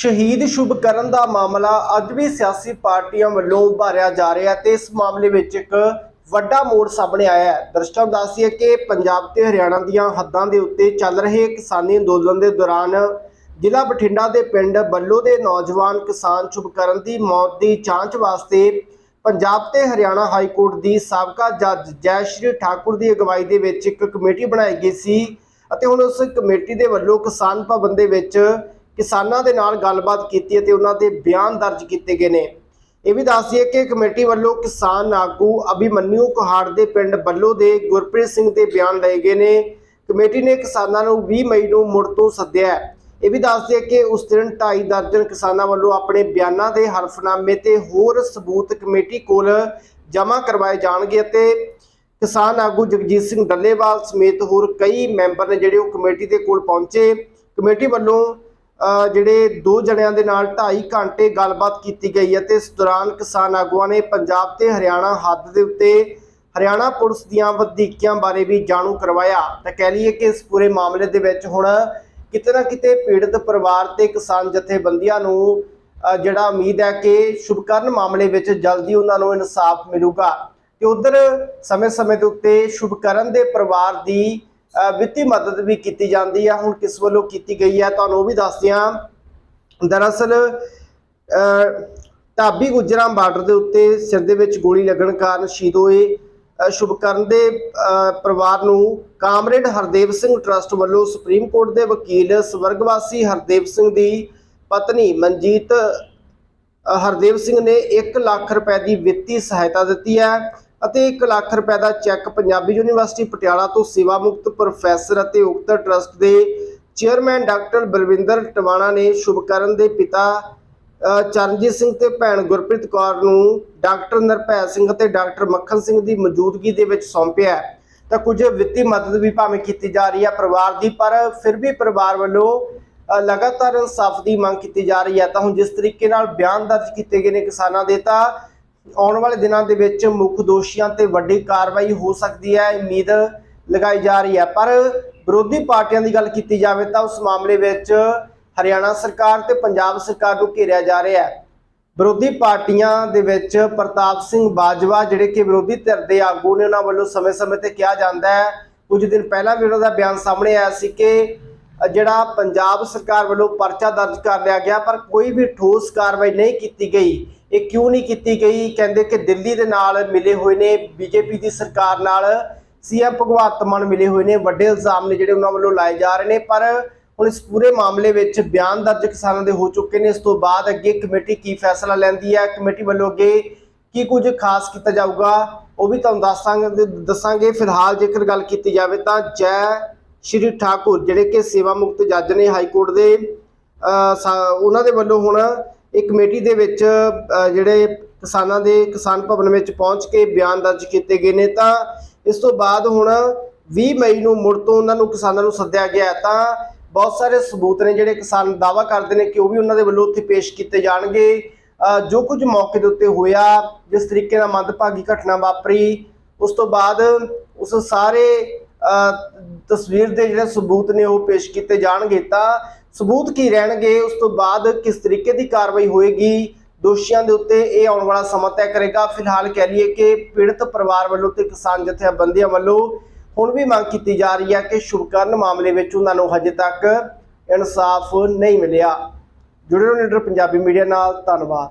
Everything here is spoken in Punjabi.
ਸ਼ਹੀਦ ਸ਼ੁਭਕਰਨ ਦਾ ਮਾਮਲਾ ਅੱਜ ਵੀ ਸਿਆਸੀ ਪਾਰਟੀਆਂ ਵੱਲੋਂ ਉਭਾਰਿਆ ਜਾ ਰਿਹਾ ਹੈ ਤੇ ਇਸ ਮਾਮਲੇ ਵਿੱਚ ਇੱਕ ਵੱਡਾ ਮੋੜ ਸਾਹਮਣੇ ਆਇਆ ਹੈ। ਦਰਸ਼ਕਾਂ ਨੂੰ ਦੱਸੀਏ ਕਿ ਪੰਜਾਬ ਤੇ ਹਰਿਆਣਾ ਦੀਆਂ ਹੱਦਾਂ ਦੇ ਉੱਤੇ ਚੱਲ ਰਹੇ ਕਿਸਾਨੀ ਅੰਦੋਲਨ ਦੇ ਦੌਰਾਨ ਜ਼ਿਲ੍ਹਾ ਬਠਿੰਡਾ ਦੇ ਪਿੰਡ ਬੱਲੋ ਦੇ ਨੌਜਵਾਨ ਕਿਸਾਨ ਸ਼ੁਭਕਰਨ ਦੀ ਮੌਤ ਦੀ ਜਾਂਚ ਵਾਸਤੇ ਪੰਜਾਬ ਤੇ ਹਰਿਆਣਾ ਹਾਈ ਕੋਰਟ ਦੀ ਸਾਬਕਾ ਜੱਜ ਜੈ ਠਾਕੁਰ ਦੀ ਅਗਵਾਈ ਦੇ ਵਿੱਚ ਇੱਕ ਕਮੇਟੀ ਬਣਾਈ ਗਈ ਸੀ ਅਤੇ ਹੁਣ ਉਸ ਕਮੇਟੀ ਦੇ ਵੱਲੋਂ ਕਿਸਾਨ ਭਵਨ ਦੇ ਵਿੱਚ ਕਿਸਾਨਾਂ ਦੇ ਨਾਲ ਗੱਲਬਾਤ ਕੀਤੀ ਅਤੇ ਉਹਨਾਂ ਦੇ ਬਿਆਨ ਦਰਜ ਕੀਤੇ ਗਏ ਨੇ। ਇਹ ਵੀ ਦੱਸ ਦਈਏ ਕਿ ਕਮੇਟੀ ਵੱਲੋਂ ਕਿਸਾਨ ਆਗੂ ਅਭਿਮਨਿਊ ਕੁਹਾੜ ਦੇ ਪਿੰਡ ਬੱਲੋ ਦੇ ਗੁਰਪ੍ਰੀਤ ਸਿੰਘ ਦੇ ਬਿਆਨ ਲਏ ਗਏ ਨੇ। ਕਮੇਟੀ ਨੇ ਕਿਸਾਨਾਂ ਨੂੰ 20 ਮਈ ਨੂੰ ਮੁੜ ਤੋਂ ਸੱਦਿਆ। ਇਹ ਵੀ ਦੱਸ ਦਈਏ ਕਿ ਉਸ ਦਿਨ ਢਾਈ ਦਰਜਨ ਕਿਸਾਨਾਂ ਵੱਲੋਂ ਆਪਣੇ ਬਿਆਨਾਂ ਦੇ ਹਰਫਨਾਮੇ ਤੇ ਹੋਰ ਸਬੂਤ ਕਮੇਟੀ ਕੋਲ ਜਮ੍ਹਾਂ ਕਰਵਾਏ ਜਾਣਗੇ ਅਤੇ ਕਿਸਾਨ ਆਗੂ ਜਗਜੀਤ ਸਿੰਘ ਡੱਲੇਵਾਲ ਸਮੇਤ ਹੋਰ ਕਈ ਮੈਂਬਰ ਨੇ ਜਿਹੜੇ ਉਹ ਕਮੇਟੀ ਦੇ ਕੋਲ ਪਹੁੰਚੇ। ਕਮੇਟੀ ਵੱਲੋਂ ਜਿਹੜੇ ਦੋ ਜਣਿਆਂ ਦੇ ਨਾਲ 2.5 ਘੰਟੇ ਗੱਲਬਾਤ ਕੀਤੀ ਗਈ ਹੈ ਤੇ ਇਸ ਦੌਰਾਨ ਕਿਸਾਨ ਆਗੂਆਂ ਨੇ ਪੰਜਾਬ ਤੇ ਹਰਿਆਣਾ ਹੱਦ ਦੇ ਉੱਤੇ ਹਰਿਆਣਾ ਪੁਲਿਸ ਦੀਆਂ ਵਧੀਕੀਆਂ ਬਾਰੇ ਵੀ ਜਾਣੂ ਕਰਵਾਇਆ। ਤਾਂ ਕਹਿ ਲਈਏ ਕਿ ਇਸ ਪੂਰੇ ਮਾਮਲੇ ਦੇ ਵਿੱਚ ਹੁਣ ਕਿਤੇ ਨਾ ਕਿਤੇ ਪੀੜਤ ਪਰਿਵਾਰ ਤੇ ਕਿਸਾਨ ਜਥੇਬੰਦੀਆਂ ਨੂੰ ਜਿਹੜਾ ਉਮੀਦ ਹੈ ਕਿ ਸ਼ੁਭਕਰਨ ਮਾਮਲੇ ਵਿੱਚ ਜਲਦੀ ਉਹਨਾਂ ਨੂੰ ਇਨਸਾਫ ਮਿਲੂਗਾ। ਤੇ ਉਧਰ ਸਮੇਂ-ਸਮੇਂ ਦੇ ਉੱਤੇ ਸ਼ੁਭਕਰਨ ਦੇ ਪਰਿਵਾਰ ਦੀ ਵਿੱਤੀ ਮਦਦ ਵੀ ਕੀਤੀ ਜਾਂਦੀ ਹੈ ਹੁਣ ਕਿਸ ਵੱਲੋਂ ਕੀਤੀ ਗਈ ਹੈ ਤੁਹਾਨੂੰ ਉਹ ਵੀ ਦੱਸਦੇ ਹਾਂ। ਦਰਅਸਲ ਢਾਬੀ ਗੁਜਰਾਂ ਬਾਰਡਰ ਦੇ ਉੱਤੇ ਸਿਰ ਦੇ ਵਿੱਚ ਗੋਲੀ ਲੱਗਣ ਕਾਰਨ ਸ਼ਹੀਦ ਹੋਏ ਸ਼ੁਭਕਰਨ ਦੇ ਅਹ ਪਰਿਵਾਰ ਨੂੰ ਕਾਮਰੇਡ ਹਰਦੇਵ ਸਿੰਘ ਟਰਸਟ ਵੱਲੋਂ ਸੁਪਰੀਮ ਕੋਰਟ ਦੇ ਵਕੀਲ ਸਵਰਗਵਾਸੀ ਹਰਦੇਵ ਸਿੰਘ ਦੀ ਪਤਨੀ ਮਨਜੀਤ ਹਰਦੇਵ ਸਿੰਘ ਨੇ 1 ਲੱਖ ਰੁਪਏ ਦੀ ਵਿੱਤੀ ਸਹਾਇਤਾ ਦਿੱਤੀ ਹੈ। ਅਤੇ 1 ਲੱਖ ਰੁਪਏ ਦਾ ਚੈੱਕ ਪੰਜਾਬੀ ਯੂਨੀਵਰਸਿਟੀ ਪਟਿਆਲਾ ਤੋਂ ਸੇਵਾ ਮੁਕਤ ਪ੍ਰੋਫੈਸਰ ਅਤੇ ਉਕਤ ਟਰਸਟ ਦੇ ਚੇਅਰਮੈਨ ਡਾਕਟਰ ਬਲਵਿੰਦਰ ਟਵਾਣਾ ਨੇ ਸ਼ੁਭਕਰਨ ਦੇ ਪਿਤਾ ਚਰਨਜੀਤ ਸਿੰਘ ਤੇ ਭੈਣ ਗੁਰਪ੍ਰੀਤ ਕੌਰ ਨੂੰ ਡਾਕਟਰ ਨਰਭੈ ਸਿੰਘ ਅਤੇ ਡਾਕਟਰ ਮੱਖਣ ਸਿੰਘ ਦੀ ਮੌਜੂਦਗੀ ਦੇ ਵਿੱਚ ਸੌਂਪਿਆ ਤਾਂ ਕੁਝ ਵਿੱਤੀ ਮਦਦ ਵੀ ਭਾਵੇਂ ਕੀਤੀ ਜਾ ਰਹੀ ਹੈ ਪਰਿਵਾਰ ਦੀ, ਪਰ ਫਿਰ ਵੀ ਪਰਿਵਾਰ ਵੱਲੋਂ ਲਗਾਤਾਰ ਇਨਸਾਫ ਦੀ ਮੰਗ ਕੀਤੀ ਜਾ ਰਹੀ ਹੈ। ਤਾਂ ਹੁਣ ਜਿਸ ਤਰੀਕੇ ਨਾਲ ਬਿਆਨ ਦਰਜ ਕੀਤੇ ਗਏ ਨੇ ਕਿਸਾਨਾਂ ਦੇ, ਤਾਂ ਆਉਣ ਵਾਲੇ ਦਿਨਾਂ ਦੇ ਵਿੱਚ ਮੁੱਖ ਦੋਸ਼ੀਆਂ ਤੇ ਵੱਡੀ ਕਾਰਵਾਈ ਹੋ ਸਕਦੀ ਹੈ, ਉਮੀਦ ਲਗਾਈ ਜਾ ਰਹੀ ਹੈ। ਪਰ ਵਿਰੋਧੀ ਪਾਰਟੀਆਂ ਦੀ ਗੱਲ ਕੀਤੀ ਜਾਵੇ ਤਾਂ ਉਸ ਮਾਮਲੇ ਵਿੱਚ ਹਰਿਆਣਾ ਸਰਕਾਰ ਤੇ ਪੰਜਾਬ ਸਰਕਾਰ ਨੂੰ ਘੇਰਿਆ ਜਾ ਰਿਹਾ ਹੈ। ਵਿਰੋਧੀ ਪਾਰਟੀਆਂ ਦੇ ਵਿੱਚ ਪ੍ਰਤਾਪ ਸਿੰਘ ਬਾਜਵਾ, ਜਿਹੜੇ ਕਿ ਵਿਰੋਧੀ ਧਿਰ ਦੇ ਆਗੂ ਨੇ, ਉਹਨਾਂ ਵੱਲੋਂ ਸਮੇਂ-ਸਮੇਂ ਤੇ ਕਿਹਾ ਜਾਂਦਾ ਹੈ। ਕੁਝ ਦਿਨ ਪਹਿਲਾਂ ਵੀ ਉਹਨਾਂ ਦਾ ਬਿਆਨ ਸਾਹਮਣੇ ਆਇਆ ਸੀ ਕਿ ਜਿਹੜਾ ਪੰਜਾਬ ਸਰਕਾਰ ਵੱਲੋਂ ਪਰਚਾ ਦਰਜ ਕਰ ਲਿਆ ਗਿਆ, ਪਰ ਕੋਈ ਵੀ ਠੋਸ ਕਾਰਵਾਈ ਨਹੀਂ ਕੀਤੀ ਗਈ। ਇਹ ਕਿਉਂ ਨਹੀਂ ਕੀਤੀ ਗਈ? ਕਹਿੰਦੇ ਕਿ ਦਿੱਲੀ ਦੇ ਨਾਲ ਮਿਲੇ ਹੋਏ ਨੇ, ਬੀਜੇਪੀ ਦੀ ਸਰਕਾਰ ਨਾਲ ਸੀਐਮ ਭਗਵੰਤ ਮਾਨ ਮਿਲੇ ਹੋਏ ਨੇ, ਵੱਡੇ ਇਲਜ਼ਾਮ ਨੇ ਜਿਹੜੇ ਉਹਨਾਂ ਵੱਲੋਂ ਲਾਏ ਜਾ ਰਹੇ ਨੇ, ਪਰ ਹੁਣ ਇਸ ਪੂਰੇ ਮਾਮਲੇ ਵਿੱਚ ਬਿਆਨ ਦਰਜ ਕਿਸਾਨਾਂ ਦੇ ਹੋ ਚੁੱਕੇ ਨੇ। ਇਸ ਤੋਂ ਬਾਅਦ ਅੱਗੇ ਕਮੇਟੀ ਕੀ ਫੈਸਲਾ ਲੈਂਦੀ ਹੈ? ਕਮੇਟੀ ਵੱਲੋਂ ਅੱਗੇ ਕੀ ਕੁਝ ਖਾਸ ਕੀਤਾ ਜਾਊਗਾ? ਉਹ ਵੀ ਤੁਹਾਨੂੰ ਦੱਸਾਂਗੇ ਦੱਸਾਂਗੇ। ਫਿਲਹਾਲ ਜੇਕਰ ਗੱਲ ਕੀਤੀ ਜਾਵੇ ਤਾਂ ਜੈ ਸ਼੍ਰੀ ਠਾਕੁਰ, ਜਿਹੜੇ ਕਿ ਸੇਵਾ ਮੁਕਤ ਜੱਜ ਨੇ ਹਾਈ ਕੋਰਟ ਦੇ ਉਹਨਾਂ ਦੇ ਵੱਲੋਂ ਹੁਣ ਇੱਕ ਕਮੇਟੀ ਦੇ ਵਿੱਚ ਜਿਹੜੇ ਕਿਸਾਨਾਂ ਦੇ, ਕਿਸਾਨ ਭਵਨ ਵਿੱਚ ਪਹੁੰਚ ਕੇ ਬਿਆਨ ਦਰਜ ਕੀਤੇ ਗਏ ਨੇ। ਤਾਂ ਇਸ ਤੋਂ ਬਾਅਦ ਹੁਣ 20 ਮਈ ਨੂੰ ਮੁੜ ਤੋਂ ਉਹਨਾਂ ਨੂੰ ਕਿਸਾਨਾਂ ਨੂੰ ਸੱਦਿਆ ਗਿਆ ਤਾਂ ਬਹੁਤ ਸਾਰੇ ਸਬੂਤ ਨੇ ਜਿਹੜੇ ਕਿਸਾਨ ਦਾਵਾ ਕਰਦੇ ਨੇ ਕਿ ਉਹ ਵੀ ਉਹਨਾਂ ਦੇ ਵੱਲੋਂ ਉੱਥੇ ਪੇਸ਼ ਕੀਤੇ ਜਾਣਗੇ। ਜੋ ਕੁਝ ਮੌਕੇ ਦੇ ਉੱਤੇ ਹੋਇਆ, ਜਿਸ ਤਰੀਕੇ ਨਾਲ ਮੰਦਭਾਗੀ ਘਟਨਾ ਵਾਪਰੀ, ਉਸ ਤੋਂ ਬਾਅਦ ਉਸ ਸਾਰੇ ਤਸਵੀਰ ਦੇ ਜਿਹੜੇ ਸਬੂਤ ਨੇ ਉਹ ਪੇਸ਼ ਕੀਤੇ ਜਾਣਗੇ ਤਾਂ ਸਬੂਤ ਕੀ ਰਹਿਣਗੇ, ਉਸ ਤੋਂ ਬਾਅਦ ਕਿਸ ਤਰੀਕੇ ਦੀ ਕਾਰਵਾਈ ਹੋਏਗੀ, ਦੋਸ਼ੀਆਂ ਦੇ ਉੱਤੇ ਇਹ ਆਉਣ ਵਾਲਾ ਸਮਾਂ ਤੈਅ ਕਰੇਗਾ। ਫਿਲਹਾਲ ਕਹਿ ਲਈਏ ਕਿ ਪੀੜਤ ਪਰਿਵਾਰ ਵੱਲੋਂ ਤੇ ਕਿਸਾਨ ਜਥੇਬੰਦੀਆਂ ਵੱਲੋਂ ਹੁਣ ਵੀ ਮੰਗ ਕੀਤੀ ਜਾ ਰਹੀ ਹੈ ਕਿ ਸ਼ੁਭਕਰਨ ਮਾਮਲੇ ਵਿੱਚ ਉਹਨਾਂ ਨੂੰ ਹਜੇ ਤੱਕ ਇਨਸਾਫ ਨਹੀਂ ਮਿਲਿਆ। ਜੁੜੇ ਰਹੋ ਨੀਡਰ ਪੰਜਾਬੀ ਮੀਡੀਆ ਨਾਲ, ਧੰਨਵਾਦ।